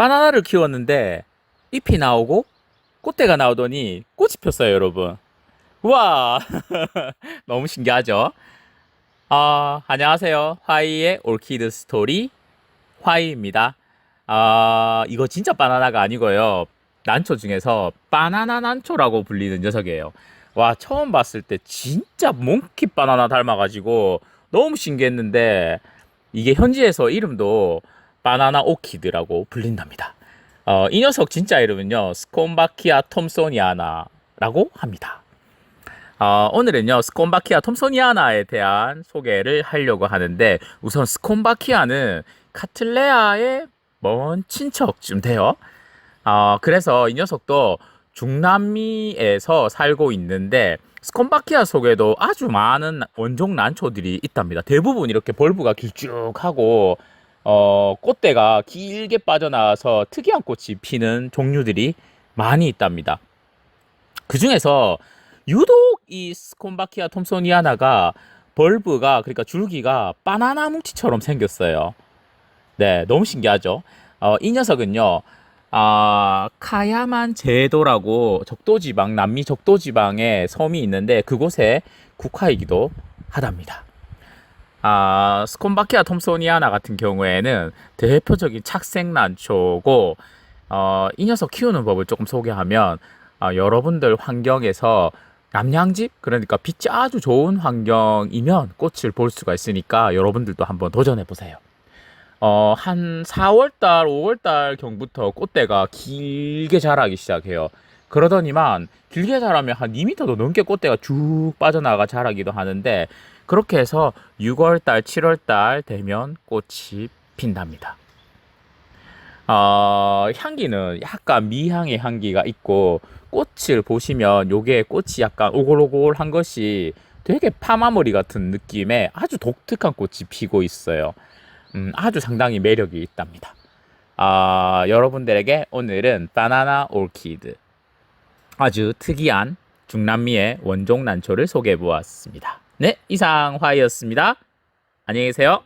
바나나를 키웠는데 잎이 나오고 꽃대가 나오더니 꽃이 폈어요, 여러분. 와, 너무 신기하죠? 아, 안녕하세요. 화이의 올키드 스토리 화이입니다. 아, 이거 진짜 바나나가 아니고요. 난초 중에서 바나나 난초라고 불리는 녀석이에요. 와, 처음 봤을 때 진짜 몽키 바나나 닮아가지고 너무 신기했는데 이게 현지에서 이름도 바나나 오키드라고 불린답니다. 어, 이 녀석 진짜 이름은요, 스콘바키아 톰소니아나라고 합니다. 어, 오늘은요, 스콘바키아 톰소니아나에 대한 소개를 하려고 하는데, 우선 스콘바키아는 카틀레아의 먼 친척쯤 돼요. 어, 그래서 이 녀석도 중남미에서 살고 있는데, 스콘바키아 속에도 아주 많은 원종 난초들이 있답니다. 대부분 이렇게 벌브가 길쭉하고, 어, 꽃대가 길게 빠져나와서 특이한 꽃이 피는 종류들이 많이 있답니다. 그 중에서 유독 이 스콘바키아 톰소니아나가 벌브가 그러니까 줄기가 바나나 뭉치처럼 생겼어요. 네, 너무 신기하죠. 어, 이 녀석은요, 아, 카야만 제도라고 적도지방 남미 적도지방에 섬이 있는데 그곳에 국화이기도 하답니다. 아, 스콘바키아 톰소니아나 같은 경우에는 대표적인 착색난초고, 어, 이 녀석 키우는 법을 조금 소개하면, 아, 여러분들 환경에서 남양집, 그러니까 빛이 아주 좋은 환경이면 꽃을 볼 수가 있으니까 여러분들도 한번 도전해 보세요. 어, 한 4월달, 5월달 경부터 꽃대가 길게 자라기 시작해요. 그러더니만 길게 자라면 한 2m도 넘게 꽃대가 쭉 빠져나가 자라기도 하는데 그렇게 해서 6월달, 7월달 되면 꽃이 핀답니다. 어, 향기는 약간 미향의 향기가 있고 꽃을 보시면 요게 꽃이 약간 오골오골한 것이 되게 파마머리 같은 느낌의 아주 독특한 꽃이 피고 있어요. 음, 아주 상당히 매력이 있답니다. 아, 여러분들에게 오늘은 바나나 올키드 아주 특이한 중남미의 원종 난초를 소개해 보았습니다. 네, 이상 화이였습니다. 안녕히 계세요.